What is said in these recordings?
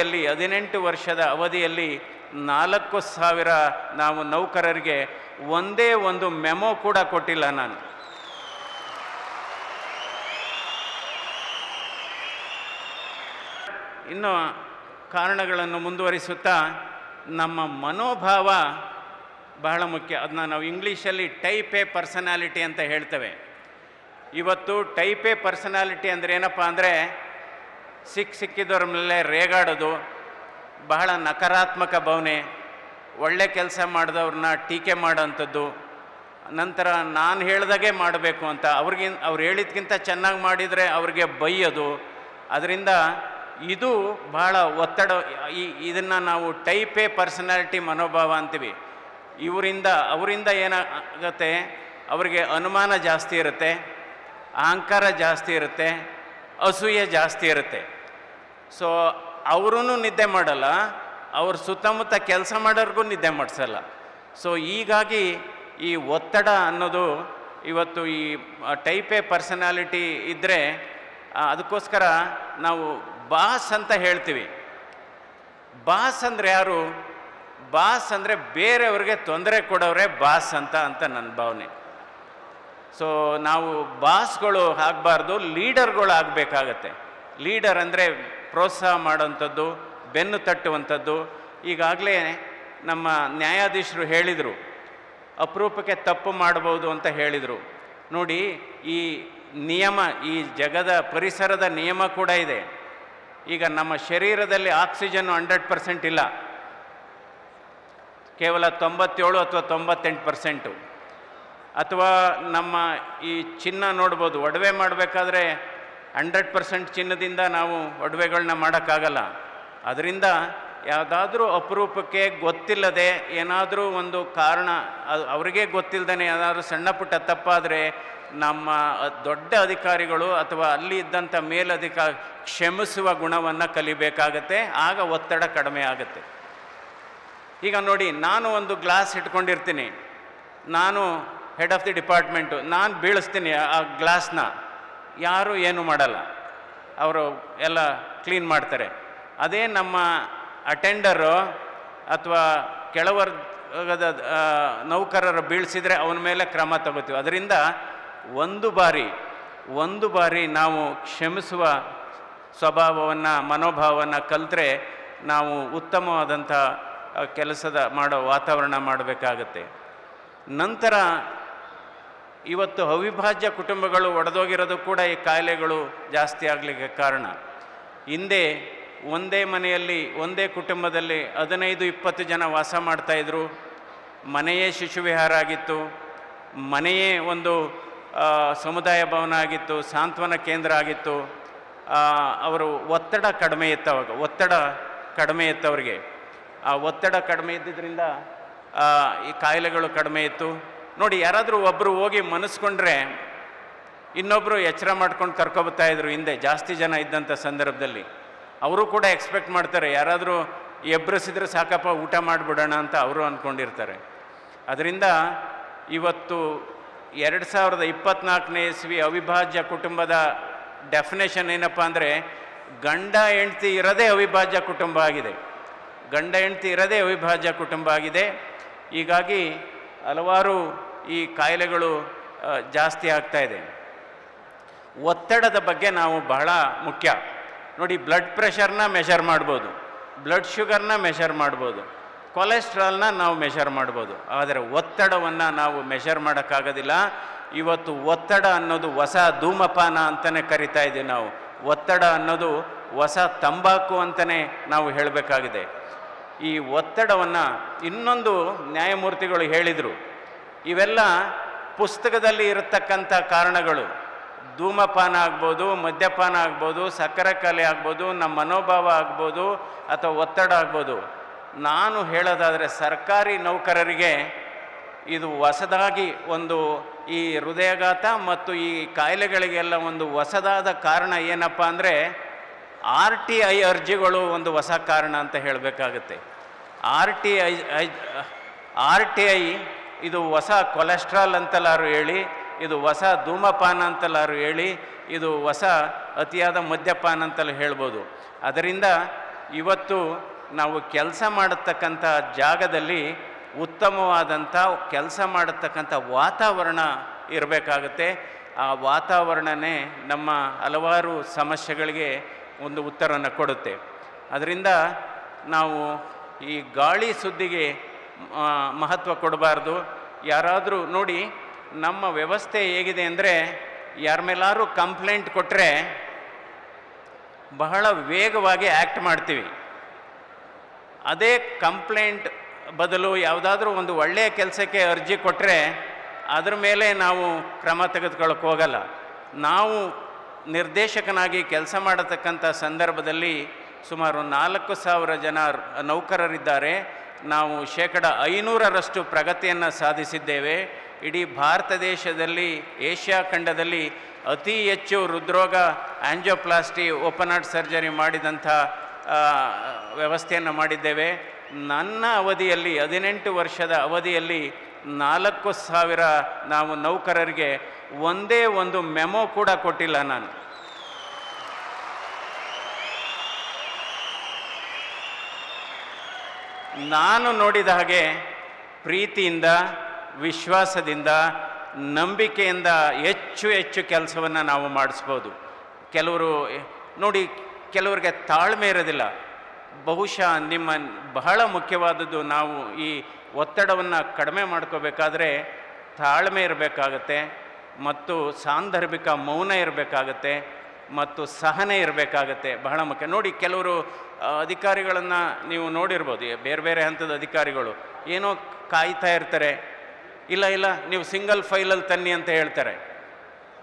ಅವಧಿಯಲ್ಲಿ, ಹದಿನೆಂಟು ವರ್ಷದ ಅವಧಿಯಲ್ಲಿ ನಾಲ್ಕು ಸಾವಿರ ನಾವು ನೌಕರರಿಗೆ ಒಂದೇ ಒಂದು ಮೆಮೊ ಕೂಡ ಕೊಟ್ಟಿಲ್ಲ ನಾನು. ಇನ್ನು ಕಾರಣಗಳನ್ನು ಮುಂದುವರಿಸುತ್ತಾ, ನಮ್ಮ ಮನೋಭಾವ ಬಹಳ ಮುಖ್ಯ. ಅದನ್ನ ನಾವು ಇಂಗ್ಲೀಷಲ್ಲಿ ಟೈಪ್ ಎ ಪರ್ಸನಾಲಿಟಿ ಅಂತ ಹೇಳ್ತೇವೆ. ಇವತ್ತು ಟೈಪ್ ಎ ಪರ್ಸನಾಲಿಟಿ ಅಂದರೆ ಏನಪ್ಪ ಅಂದರೆ ಸಿಕ್ಕ ಸಿಕ್ಕಿದವ್ರ ಮೇಲೆ ರೇಗಾಡೋದು ಬಹಳ ನಕಾರಾತ್ಮಕ ಭಾವನೆ. ಒಳ್ಳೆ ಕೆಲಸ ಮಾಡಿದವ್ರನ್ನ ಟೀಕೆ ಮಾಡೋಂಥದ್ದು. ನಂತರ ನಾನು ಹೇಳ್ದಾಗೆ ಮಾಡಬೇಕು ಅಂತ. ಅವ್ರಿಗಿನ್ ಅವ್ರು ಹೇಳಿದ್ಕಿಂತ ಚೆನ್ನಾಗಿ ಮಾಡಿದರೆ ಅವ್ರಿಗೆ ಬೈಯೋದು. ಅದರಿಂದ ಇದು ಬಹಳ ಒತ್ತಡ, ಈ ಇದನ್ನು ನಾವು ಟೈಪ್ ಎ ಪರ್ಸನಾಲಿಟಿ ಮನೋಭಾವ ಅಂತೀವಿ. ಇವರಿಂದ, ಅವರಿಂದ ಏನಾಗುತ್ತೆ? ಅವರಿಗೆ ಅನುಮಾನ ಜಾಸ್ತಿ ಇರುತ್ತೆ. ಅಹಂಕಾರ ಜಾಸ್ತಿ ಇರುತ್ತೆ. ಅಸೂಯೆ ಜಾಸ್ತಿ ಇರುತ್ತೆ. ಸೊ ಅವರೂ ನಿದ್ದೆ ಮಾಡಲ್ಲ, ಅವ್ರ ಸುತ್ತಮುತ್ತ ಕೆಲಸ ಮಾಡೋರ್ಗೂ ನಿದ್ದೆ ಮಾಡಿಸಲ್ಲ. ಸೊ ಹೀಗಾಗಿ ಈ ಒತ್ತಡ ಅನ್ನೋದು ಇವತ್ತು ಈ ಟೈಪ್ ಪರ್ಸನಾಲಿಟಿ ಇದ್ದರೆ ಅದಕ್ಕೋಸ್ಕರ ನಾವು ಬಾಸ್ ಅಂತ ಹೇಳ್ತೀವಿ. ಬಾಸ್ ಅಂದರೆ ಯಾರು? ಬಾಸ್ ಅಂದರೆ ಬೇರೆಯವ್ರಿಗೆ ತೊಂದರೆ ಕೊಡೋರೆ ಬಾಸ್ ಅಂತ ಅಂತ ನನ್ನ ಭಾವನೆ. ಸೊ ನಾವು ಬಾಸ್ಗಳು ಆಗಬಾರ್ದು ಲೀಡರ್ಗಳು ಆಗಬೇಕಾಗತ್ತೆ ಲೀಡರ್ ಅಂದರೆ ಪ್ರೋತ್ಸಾಹ ಮಾಡೋವಂಥದ್ದು ಬೆನ್ನು ತಟ್ಟುವಂಥದ್ದು. ಈಗಾಗಲೇ ನಮ್ಮ ನ್ಯಾಯಾಧೀಶರು ಹೇಳಿದರು, ಅಪರೂಪಕ್ಕೆ ತಪ್ಪು ಮಾಡಬಹುದು ಅಂತ ಹೇಳಿದರು. ನೋಡಿ, ಈ ನಿಯಮ, ಈ ಜಗದ ಪರಿಸರದ ನಿಯಮ ಕೂಡ ಇದೆ. ಈಗ ನಮ್ಮ ಶರೀರದಲ್ಲಿ ಆಕ್ಸಿಜನ್ ಹಂಡ್ರೆಡ್ ಪರ್ಸೆಂಟ್ ಇಲ್ಲ. ಕೇವಲ ತೊಂಬತ್ತೇಳು ಅಥವಾ ತೊಂಬತ್ತೆಂಟು ಪರ್ಸೆಂಟು ಅಥವಾ ನಮ್ಮ ಈ ಚಿನ್ನ ನೋಡ್ಬೋದು, ಒಡವೆ ಮಾಡಬೇಕಾದ್ರೆ ಹಂಡ್ರೆಡ್ ಪರ್ಸೆಂಟ್ ಚಿನ್ನದಿಂದ ನಾವು ಒಡವೆಗಳನ್ನ ಮಾಡೋಕ್ಕಾಗಲ್ಲ. ಅದರಿಂದ ಯಾವುದಾದ್ರೂ ಅಪರೂಪಕ್ಕೆ ಗೊತ್ತಿಲ್ಲದೆ ಏನಾದರೂ ಒಂದು ಕಾರಣ, ಅದು ಅವರಿಗೆ ಗೊತ್ತಿಲ್ಲದೇ ಏನಾದರೂ ಸಣ್ಣ ಪುಟ್ಟ ತಪ್ಪಾದರೆ ನಮ್ಮ ದೊಡ್ಡ ಅಧಿಕಾರಿಗಳು ಅಥವಾ ಅಲ್ಲಿ ಇದ್ದಂಥ ಮೇಲಧಿಕ, ಕ್ಷಮಿಸುವ ಗುಣವನ್ನು ಕಲಿಬೇಕಾಗತ್ತೆ, ಆಗ ಒತ್ತಡ ಕಡಿಮೆ ಆಗುತ್ತೆ. ಈಗ ನೋಡಿ, ನಾನು ಒಂದು ಗ್ಲಾಸ್ ಇಟ್ಕೊಂಡಿರ್ತೀನಿ. ನಾನು ಹೆಡ್ ಆಫ್ ದಿ ಡಿಪಾರ್ಟ್ಮೆಂಟು ನಾನು ಬೀಳಿಸ್ತೀನಿ ಆ ಗ್ಲಾಸ್ನ ಯಾರೂ ಏನು ಮಾಡಲ್ಲ. ಅವರು ಎಲ್ಲ ಕ್ಲೀನ್ ಮಾಡ್ತಾರೆ. ಅದೇ ನಮ್ಮ ಅಟೆಂಡರು ಅಥವಾ ಕೆಳವರ್ಗದ ನೌಕರರು ಬೀಳಿಸಿದರೆ ಅವನ ಮೇಲೆ ಕ್ರಮ ತಗೋತೀವಿ. ಅದರಿಂದ ಒಂದು ಬಾರಿ ಒಂದು ಬಾರಿ ನಾವು ಕ್ಷಮಿಸುವ ಸ್ವಭಾವವನ್ನು, ಮನೋಭಾವವನ್ನು ಕಲಿತ್ರೆ ನಾವು ಉತ್ತಮವಾದಂಥ ಕೆಲಸದ ಮಾಡೋ ವಾತಾವರಣ ಮಾಡಬೇಕಾಗತ್ತೆ. ನಂತರ ಇವತ್ತು ಅವಿಭಾಜ್ಯ ಕುಟುಂಬಗಳು ಒಡೆದೋಗಿರೋದು ಕೂಡ ಈ ಕಾಯಿಲೆಗಳು ಜಾಸ್ತಿ ಆಗಲಿಕ್ಕೆ ಕಾರಣ. ಹಿಂದೆ ಒಂದೇ ಮನೆಯಲ್ಲಿ, ಒಂದೇ ಕುಟುಂಬದಲ್ಲಿ ಹದಿನೈದು, ಇಪ್ಪತ್ತು ಜನ ವಾಸ ಮಾಡ್ತಾಯಿದ್ರು ಮನೆಯೇ ಶಿಶು ವಿಹಾರ ಆಗಿತ್ತು. ಮನೆಯೇ ಒಂದು ಸಮುದಾಯ ಭವನ ಆಗಿತ್ತು, ಸಾಂತ್ವನ ಕೇಂದ್ರ ಆಗಿತ್ತು. ಅವರು ಒತ್ತಡ ಕಡಿಮೆ ಇತ್ತವಾಗ, ಒತ್ತಡ ಕಡಿಮೆ ಇತ್ತವ್ರಿಗೆ. ಆ ಒತ್ತಡ ಕಡಿಮೆ ಇದ್ದಿದ್ದರಿಂದ ಈ ಕಾಯಿಲೆಗಳು ಕಡಿಮೆ ಇತ್ತು. ನೋಡಿ, ಯಾರಾದರೂ ಒಬ್ಬರು ಹೋಗಿ ಮನಸ್ಕೊಂಡ್ರೆ ಇನ್ನೊಬ್ಬರು ಎಚ್ಚರ ಮಾಡ್ಕೊಂಡು ಕರ್ಕೊಬತ್ತಾ ಇದ್ರು ಹಿಂದೆ, ಜಾಸ್ತಿ ಜನ ಇದ್ದಂಥ ಸಂದರ್ಭದಲ್ಲಿ. ಅವರು ಕೂಡ ಎಕ್ಸ್ಪೆಕ್ಟ್ ಮಾಡ್ತಾರೆ, ಯಾರಾದರೂ ಎಬ್ಬರಿಸಿದ್ರೆ ಸಾಕಪ್ಪ, ಊಟ ಮಾಡಿಬಿಡೋಣ ಅಂತ ಅವರು ಅಂದ್ಕೊಂಡಿರ್ತಾರೆ ಅದರಿಂದ ಇವತ್ತು ಎರಡು ಸಾವಿರದ ಇಪ್ಪತ್ನಾಲ್ಕನೇ ಇಸ್ವಿ ಅವಿಭಾಜ್ಯ ಕುಟುಂಬದ ಡೆಫಿನೇಷನ್ ಏನಪ್ಪ ಅಂದರೆ, ಗಂಡ ಹೆಂಡ್ತಿ ಇರೋದೇ ಅವಿಭಾಜ್ಯ ಕುಟುಂಬ ಆಗಿದೆ. ಗಂಡ ಹೆಂಡ್ತಿ ಇರೋದೇ ಅವಿಭಾಜ್ಯ ಕುಟುಂಬ ಆಗಿದೆ. ಹೀಗಾಗಿ ಹಲವಾರು ಈ ಕಾಯಿಲೆಗಳು ಜಾಸ್ತಿ ಆಗ್ತಾ ಇದೆ. ಒತ್ತಡದ ಬಗ್ಗೆ ನಾವು ಬಹಳ ಮುಖ್ಯ. ನೋಡಿ ಬ್ಲಡ್ ಪ್ರೆಷರ್ನ ಮೆಷರ್ ಮಾಡ್ಬೋದು. ಬ್ಲಡ್ ಶುಗರ್ನ ಮೆಷರ್ ಮಾಡ್ಬೋದು. ಕೊಲೆಸ್ಟ್ರಾಲ್ನ ನಾವು ಮೆಷರ್ ಮಾಡ್ಬೋದು. ಆದರೆ ಒತ್ತಡವನ್ನು ನಾವು ಮೆಷರ್ ಮಾಡೋಕ್ಕಾಗೋದಿಲ್ಲ. ಇವತ್ತು ಒತ್ತಡ ಅನ್ನೋದು ಹೊಸ ಧೂಮಪಾನ ಅಂತಲೇ ಕರಿತಾ ಇದ್ದೀವಿ ನಾವು. ಒತ್ತಡ ಅನ್ನೋದು ಹೊಸ ತಂಬಾಕು ಅಂತಲೇ ನಾವು ಹೇಳಬೇಕಾಗಿದೆ. ಈ ಒತ್ತಡವನ್ನು ಇನ್ನೊಂದು ನ್ಯಾಯಮೂರ್ತಿಗಳು ಹೇಳಿದರು. ಇವೆಲ್ಲ ಪುಸ್ತಕದಲ್ಲಿ ಇರತಕ್ಕಂಥ ಕಾರಣಗಳು. ಧೂಮಪಾನ ಆಗ್ಬೋದು, ಮದ್ಯಪಾನ ಆಗ್ಬೋದು, ಸಕ್ಕರೆ ಕಲೆ ಆಗ್ಬೋದು, ನಮ್ಮ ಮನೋಭಾವ ಆಗ್ಬೋದು ಅಥವಾ ಒತ್ತಡ ಆಗ್ಬೋದು. ನಾನು ಹೇಳೋದಾದರೆ ಸರ್ಕಾರಿ ನೌಕರರಿಗೆ ಇದು ಹೊಸದಾಗಿ ಒಂದು ಈ ಹೃದಯಘಾತ ಮತ್ತು ಈ ಕಾಯಿಲೆಗಳಿಗೆಲ್ಲ ಒಂದು ಹೊಸದಾದ ಕಾರಣ ಏನಪ್ಪ ಅಂದರೆ ಆರ್ ಟಿ ಐ ಅರ್ಜಿಗಳು ಒಂದು ಹೊಸ ಕಾರಣ ಅಂತ ಹೇಳಬೇಕಾಗುತ್ತೆ. R T I I, R T I ಇದು ಹೊಸ ಕೊಲೆಸ್ಟ್ರಾಲ್ ಅಂತಲಾರು ಹೇಳಿ, ಇದು ಹೊಸ ಧೂಮಪಾನ ಅಂತಲಾರು ಹೇಳಿ, ಇದು ಹೊಸ ಅತಿಯಾದ ಮದ್ಯಪಾನ ಅಂತಲೂ ಹೇಳ್ಬೋದು. ಅದರಿಂದ ಇವತ್ತು ನಾವು ಕೆಲಸ ಮಾಡತಕ್ಕಂಥ ಜಾಗದಲ್ಲಿ ಉತ್ತಮವಾದಂಥ ಕೆಲಸ ಮಾಡತಕ್ಕಂಥ ವಾತಾವರಣ ಇರಬೇಕಾಗುತ್ತೆ. ಆ ವಾತಾವರಣನೇ ನಮ್ಮ ಹಲವಾರು ಸಮಸ್ಯೆಗಳಿಗೆ ಒಂದು ಉತ್ತರವನ್ನು ಕೊಡುತ್ತೆ. ಅದರಿಂದ ನಾವು ಈ ಗಾಳಿ ಸುದ್ದಿಗೆ ಮಹತ್ವ ಕೊಡಬಾರ್ದು. ಯಾರಾದರೂ ನೋಡಿ, ನಮ್ಮ ವ್ಯವಸ್ಥೆ ಹೇಗಿದೆ ಅಂದರೆ, ಯಾರ ಮೇಲಾದ್ರೂ ಕಂಪ್ಲೇಂಟ್ ಕೊಟ್ಟರೆ ಬಹಳ ವೇಗವಾಗಿ ಆ್ಯಕ್ಟ್ ಮಾಡ್ತೀವಿ. ಅದೇ ಕಂಪ್ಲೇಂಟ್ ಬದಲು ಯಾವುದಾದ್ರೂ ಒಂದು ಒಳ್ಳೆಯ ಕೆಲಸಕ್ಕೆ ಅರ್ಜಿ ಕೊಟ್ಟರೆ ಅದ್ರ ಮೇಲೆ ನಾವು ಕ್ರಮ ತೆಗೆದುಕೊಳ್ಳೋಕೆ ಹೋಗಲ್ಲ. ನಾವು ನಿರ್ದೇಶಕನಾಗಿ ಕೆಲಸ ಮಾಡತಕ್ಕಂಥ ಸಂದರ್ಭದಲ್ಲಿ ಸುಮಾರು ನಾಲ್ಕು ಸಾವಿರ ಜನ ನೌಕರರಿದ್ದಾರೆ. ನಾವು ಶೇಕಡ ಐನೂರರಷ್ಟು ಪ್ರಗತಿಯನ್ನು ಸಾಧಿಸಿದ್ದೇವೆ. ಇಡೀ ಭಾರತ ದೇಶದಲ್ಲಿ, ಏಷ್ಯಾ ಖಂಡದಲ್ಲಿ ಅತಿ ಹೆಚ್ಚು ಹೃದ್ರೋಗ ಆ್ಯಂಜೋಪ್ಲಾಸ್ಟಿ ಓಪನ್ ಹಾರ್ಟ್ ಸರ್ಜರಿ ಮಾಡಿದಂಥ ವ್ಯವಸ್ಥೆಯನ್ನು ಮಾಡಿದ್ದೇವೆ. ನನ್ನ ಅವಧಿಯಲ್ಲಿ, ಹದಿನೆಂಟು ವರ್ಷದ ಅವಧಿಯಲ್ಲಿ ನಾಲ್ಕು ಸಾವಿರ ನಾವು ನೌಕರರಿಗೆ ಒಂದೇ ಒಂದು ಮೆಮೊ ಕೂಡ ಕೊಟ್ಟಿಲ್ಲ ನಾನು. ನಾನು ನೋಡಿದ ಹಾಗೆ ಪ್ರೀತಿಯಿಂದ, ವಿಶ್ವಾಸದಿಂದ, ನಂಬಿಕೆಯಿಂದ ಹೆಚ್ಚು ಹೆಚ್ಚು ಕೆಲಸವನ್ನು ನಾವು ಮಾಡಿಸ್ಬೋದು. ಕೆಲವರು, ನೋಡಿ, ಕೆಲವರಿಗೆ ತಾಳ್ಮೆ ಇರೋದಿಲ್ಲ. ಬಹುಶಃ ನಿಮ್ಮ ಬಹಳ ಮುಖ್ಯವಾದದ್ದು ನಾವು ಈ ಒತ್ತಡವನ್ನು ಕಡಿಮೆ ಮಾಡ್ಕೋಬೇಕಾದ್ರೆ ತಾಳ್ಮೆ ಇರಬೇಕಾಗತ್ತೆ, ಮತ್ತು ಸಾಂದರ್ಭಿಕ ಮೌನ ಇರಬೇಕಾಗತ್ತೆ, ಮತ್ತು ಸಹನೆ ಇರಬೇಕಾಗತ್ತೆ ಬಹಳ ಮುಖ್ಯ. ನೋಡಿ, ಕೆಲವರು ಅಧಿಕಾರಿಗಳನ್ನು ನೀವು ನೋಡಿರ್ಬೋದು ಬೇರೆ ಬೇರೆ ಹಂತದ ಅಧಿಕಾರಿಗಳು. ಏನೋ ಕಾಯ್ತಾ ಇರ್ತಾರೆ. ಇಲ್ಲ ಇಲ್ಲ, ನೀವು ಸಿಂಗಲ್ ಫೈಲಲ್ಲಿ ತನ್ನಿ ಅಂತ ಹೇಳ್ತಾರೆ.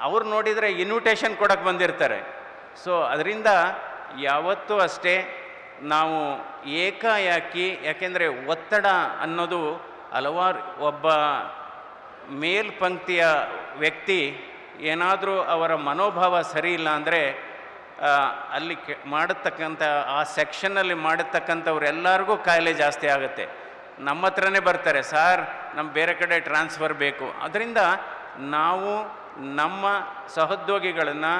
ಅವ್ರು ನೋಡಿದರೆ ಇನ್ವಿಟೇಷನ್ ಕೊಡೋಕೆ ಬಂದಿರ್ತಾರೆ. ಸೊ, ಅದರಿಂದ ಯಾವತ್ತೂ ಅಷ್ಟೇ ನಾವು ಏಕಾಏಕಿ, ಯಾಕೆಂದರೆ ಒತ್ತಡ ಅನ್ನೋದು ಹಲವಾರು ಒಬ್ಬ ಮೇಲ್ಪಂಕ್ತಿಯ ವ್ಯಕ್ತಿ ಏನಾದರೂ ಅವರ ಮನೋಭಾವ ಸರಿ ಇಲ್ಲ ಅಂದರೆ ಅಲ್ಲಿ ಕೆ, ಮಾಡತಕ್ಕಂಥ, ಆ ಸೆಕ್ಷನ್ನಲ್ಲಿ ಮಾಡಿರ್ತಕ್ಕಂಥವ್ರೆಲ್ಲರಿಗೂ ಕಾಯಿಲೆ ಜಾಸ್ತಿ ಆಗುತ್ತೆ. ನಮ್ಮ ಹತ್ರನೇ ಬರ್ತಾರೆ, ಸಾರ್ ನಮ್ಮ ಬೇರೆ ಕಡೆ ಟ್ರಾನ್ಸ್ಫರ್ ಬೇಕು. ಅದರಿಂದ ನಾವು ನಮ್ಮ ಸಹೋದ್ಯೋಗಿಗಳನ್ನು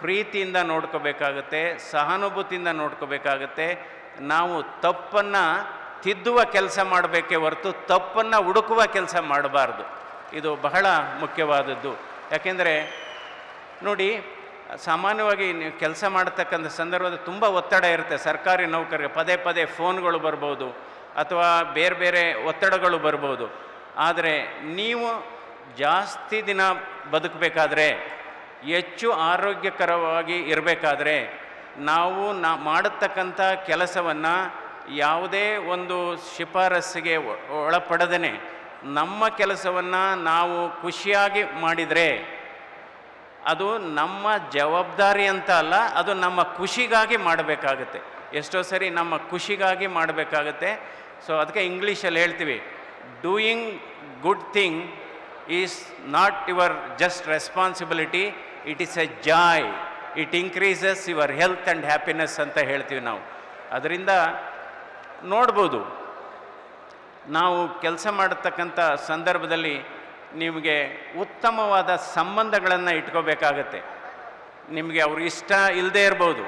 ಪ್ರೀತಿಯಿಂದ ನೋಡ್ಕೋಬೇಕಾಗತ್ತೆ, ಸಹಾನುಭೂತಿಯಿಂದ ನೋಡ್ಕೋಬೇಕಾಗತ್ತೆ. ನಾವು ತಪ್ಪನ್ನು ತಿದ್ದುವ ಕೆಲಸ ಮಾಡಬೇಕೇ ಹೊರತು ತಪ್ಪನ್ನು ಹುಡುಕುವ ಕೆಲಸ ಮಾಡಬಾರ್ದು. ಇದು ಬಹಳ ಮುಖ್ಯವಾದದ್ದು. ಯಾಕೆಂದರೆ, ನೋಡಿ ಸಾಮಾನ್ಯವಾಗಿ ನೀವು ಕೆಲಸ ಮಾಡತಕ್ಕಂಥ ಸಂದರ್ಭದಲ್ಲಿ ತುಂಬ ಒತ್ತಡ ಇರುತ್ತೆ. ಸರ್ಕಾರಿ ನೌಕರಿಗೆ ಪದೇ ಪದೇ ಫೋನ್ಗಳು ಬರ್ಬೋದು ಅಥವಾ ಬೇರೆ ಬೇರೆ ಒತ್ತಡಗಳು ಬರ್ಬೋದು. ಆದರೆ ನೀವು ಜಾಸ್ತಿ ದಿನ ಬದುಕಬೇಕಾದ್ರೆ, ಹೆಚ್ಚು ಆರೋಗ್ಯಕರವಾಗಿ ಇರಬೇಕಾದ್ರೆ, ನಾವು ನಾ ಮಾಡತಕ್ಕಂಥ ಕೆಲಸವನ್ನು ಯಾವುದೇ ಒಂದು ಶಿಫಾರಸ್ಸಿಗೆ ಒಳಪಡದೇ ನಮ್ಮ ಕೆಲಸವನ್ನು ನಾವು ಖುಷಿಯಾಗಿ ಮಾಡಿದರೆ ಅದು ನಮ್ಮ ಜವಾಬ್ದಾರಿ ಅಂತ ಅಲ್ಲ, ಅದು ನಮ್ಮ ಖುಷಿಗಾಗಿ ಮಾಡಬೇಕಾಗತ್ತೆ. ಎಷ್ಟೋ ಸರಿ ನಮ್ಮ ಖುಷಿಗಾಗಿ ಮಾಡಬೇಕಾಗತ್ತೆ. ಸೊ ಅದಕ್ಕೆ ಇಂಗ್ಲೀಷಲ್ಲಿ ಹೇಳ್ತೀವಿ doing good thing is not your just responsibility it is a joy it increases your health and happiness ಅಂತ ಹೇಳ್ತೀವಿ ನಾವು. ಅದರಿಂದ ನೋಡ್ಬೋದು. ನಾವು ಕೆಲಸ ಮಾಡತಕ್ಕಂಥ ಸಂದರ್ಭದಲ್ಲಿ ನಿಮಗೆ ಉತ್ತಮವಾದ ಸಂಬಂಧಗಳನ್ನು ಇಟ್ಕೋಬೇಕಾಗತ್ತೆ. ನಿಮಗೆ ಅವ್ರ ಇಷ್ಟ ಇಲ್ಲದೇ ಇರ್ಬೋದು,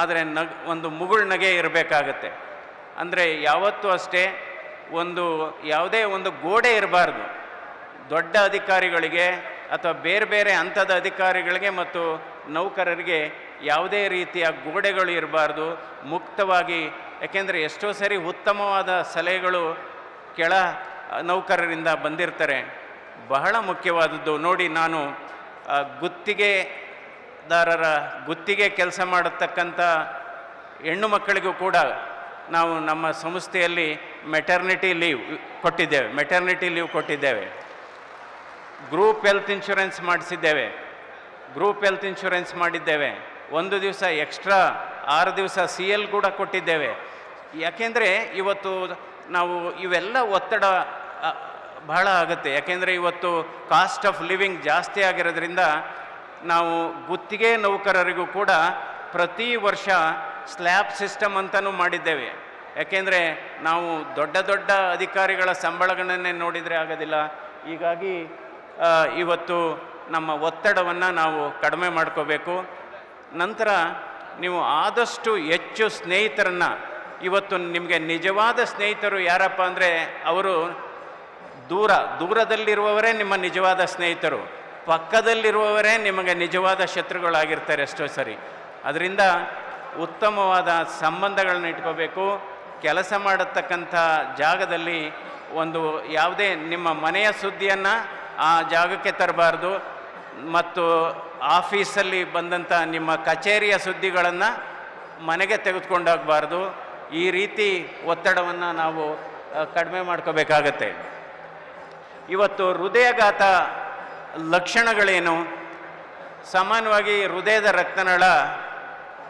ಆದರೆ ನಗ್, ಒಂದು ಮುಗುಳು ನಗೆ ಇರಬೇಕಾಗತ್ತೆ. ಅಂದರೆ ಯಾವತ್ತೂ ಅಷ್ಟೇ ಒಂದು, ಯಾವುದೇ ಒಂದು ಗೋಡೆ ಇರಬಾರ್ದು. ದೊಡ್ಡ ಅಧಿಕಾರಿಗಳಿಗೆ ಅಥವಾ ಬೇರೆ ಬೇರೆ ಹಂತದ ಅಧಿಕಾರಿಗಳಿಗೆ ಮತ್ತು ನೌಕರರಿಗೆ ಯಾವುದೇ ರೀತಿಯ ಗೋಡೆಗಳು ಇರಬಾರ್ದು. ಮುಕ್ತವಾಗಿ, ಯಾಕೆಂದರೆ ಎಷ್ಟೋ ಸರಿ ಉತ್ತಮವಾದ ಸಲಹೆಗಳು ಕೆಳ ನೌಕರರಿಂದ ಬಂದಿರ್ತಾರೆ. ಬಹಳ ಮುಖ್ಯವಾದದ್ದು. ನೋಡಿ, ನಾನು ಗುತ್ತಿಗೆದಾರರ, ಗುತ್ತಿಗೆ ಕೆಲಸ ಮಾಡತಕ್ಕಂಥ ಹೆಣ್ಣು ಮಕ್ಕಳಿಗೂ ಕೂಡ ನಾವು ನಮ್ಮ ಸಂಸ್ಥೆಯಲ್ಲಿ ಮೆಟರ್ನಿಟಿ ಲೀವ್ ಕೊಟ್ಟಿದ್ದೇವೆ. ಮೆಟರ್ನಿಟಿ ಲೀವ್ ಕೊಟ್ಟಿದ್ದೇವೆ. ಗ್ರೂಪ್ ಹೆಲ್ತ್ ಇನ್ಶೂರೆನ್ಸ್ ಮಾಡಿಸಿದ್ದೇವೆ. ಗ್ರೂಪ್ ಹೆಲ್ತ್ ಇನ್ಶೂರೆನ್ಸ್ ಮಾಡಿದ್ದೇವೆ. ಒಂದು ದಿವಸ ಎಕ್ಸ್ಟ್ರಾ ಆರು ದಿವಸ ಸಿ ಎಲ್ ಕೂಡ ಕೊಟ್ಟಿದ್ದೇವೆ. ಯಾಕೆಂದರೆ, ಇವತ್ತು ನಾವು ಇವೆಲ್ಲ ಒತ್ತಡ ಬಹಳ ಆಗುತ್ತೆ. ಯಾಕೆಂದರೆ ಇವತ್ತು ಕಾಸ್ಟ್ ಆಫ್ ಲಿವಿಂಗ್ ಜಾಸ್ತಿ ಆಗಿರೋದ್ರಿಂದ ನಾವು ಗುತ್ತಿಗೆ ನೌಕರರಿಗೂ ಕೂಡ ಪ್ರತಿ ವರ್ಷ ಸ್ಲ್ಯಾಬ್ ಸಿಸ್ಟಮ್ ಅಂತಲೂ ಮಾಡಿದ್ದೇವೆ. ಯಾಕೆಂದರೆ ನಾವು ದೊಡ್ಡ ದೊಡ್ಡ ಅಧಿಕಾರಿಗಳ ಸಂಬಳಗಳನ್ನೇ ನೋಡಿದರೆ ಆಗೋದಿಲ್ಲ. ಹೀಗಾಗಿ ಇವತ್ತು ನಮ್ಮ ಒತ್ತಡವನ್ನು ನಾವು ಕಡಿಮೆ ಮಾಡ್ಕೋಬೇಕು. ನಂತರ ನೀವು ಆದಷ್ಟು ಹೆಚ್ಚು ಸ್ನೇಹಿತರನ್ನು, ಇವತ್ತು ನಿಮಗೆ ನಿಜವಾದ ಸ್ನೇಹಿತರು ಯಾರಪ್ಪ ಅಂದರೆ, ಅವರು ದೂರ, ದೂರದಲ್ಲಿರುವವರೇ ನಿಮ್ಮ ನಿಜವಾದ ಸ್ನೇಹಿತರು. ಪಕ್ಕದಲ್ಲಿರುವವರೇ ನಿಮಗೆ ನಿಜವಾದ ಶತ್ರುಗಳಾಗಿರ್ತಾರೆ ಎಷ್ಟೋ ಸರಿ. ಅದರಿಂದ ಉತ್ತಮವಾದ ಸಂಬಂಧಗಳನ್ನ ಇಟ್ಕೋಬೇಕು. ಕೆಲಸ ಮಾಡತಕ್ಕಂಥ ಜಾಗದಲ್ಲಿ ಒಂದು ಯಾವುದೇ ನಿಮ್ಮ ಮನೆಯ ಸುದ್ದಿಯನ್ನು ಆ ಜಾಗಕ್ಕೆ ತರಬಾರ್ದು. ಮತ್ತು ಆಫೀಸಲ್ಲಿ ಬಂದಂಥ ನಿಮ್ಮ ಕಚೇರಿಯ ಸುದ್ದಿಗಳನ್ನು ಮನೆಗೆ ತೆಗೆದುಕೊಂಡೋಗಬಾರ್ದು. ಈ ರೀತಿ ಒತ್ತಡವನ್ನು ನಾವು ಕಡಿಮೆ ಮಾಡ್ಕೋಬೇಕಾಗತ್ತೆ. ಇವತ್ತು ಹೃದಯಘಾತ ಲಕ್ಷಣಗಳೇನು? ಸಾಮಾನ್ಯವಾಗಿ ಹೃದಯದ ರಕ್ತನಾಳ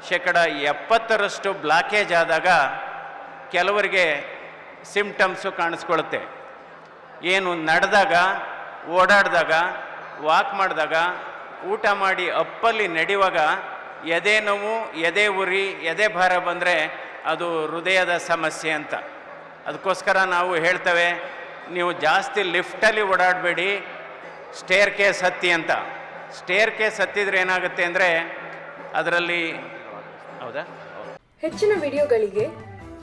ಶೇಕಡ ಎಪ್ಪತ್ತರಷ್ಟು ಬ್ಲಾಕೇಜ್ ಆದಾಗ ಕೆಲವರಿಗೆ ಸಿಂಪ್ಟಮ್ಸು ಕಾಣಿಸ್ಕೊಳುತ್ತೆ ಏನು ನಡೆದಾಗ, ಓಡಾಡಿದಾಗ ವಾಕ್ ಮಾಡಿದಾಗ, ಊಟ ಮಾಡಿ ಅಪ್ಪಲ್ಲಿ ನಡೆಯುವಾಗ ಎದೆ ನೋವು, ಎದೆ ಉರಿ, ಎದೆ ಭಾರ ಬಂದರೆ ಅದು ಹೃದಯದ ಸಮಸ್ಯೆ ಅಂತ. ಅದಕ್ಕೋಸ್ಕರ ನಾವು ಹೇಳ್ತೇವೆ ನೀವು ಜಾಸ್ತಿ ಲಿಫ್ಟಲ್ಲಿ ಓಡಾಡಬೇಡಿ. ಸ್ಟೇರ್ ಕೇಸ್ ಹತ್ತಿ ಅಂತ. ಸ್ಟೇರ್ ಕೇಸ್ ಹತ್ತಿದ್ರೆ ಏನಾಗುತ್ತೆ ಅಂದರೆ ಅದರಲ್ಲಿ ಹೌದಾ? ಹೆಚ್ಚಿನ ವಿಡಿಯೋಗಳಿಗೆ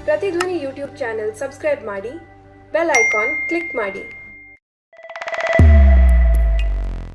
ಪ್ರತಿಧ್ವನಿ ಯೂಟ್ಯೂಬ್ ಚಾನೆಲ್ ಸಬ್ಸ್ಕ್ರೈಬ್ ಮಾಡಿ, ಬೆಲ್ ಐಕಾನ್ ಕ್ಲಿಕ್ ಮಾಡಿ.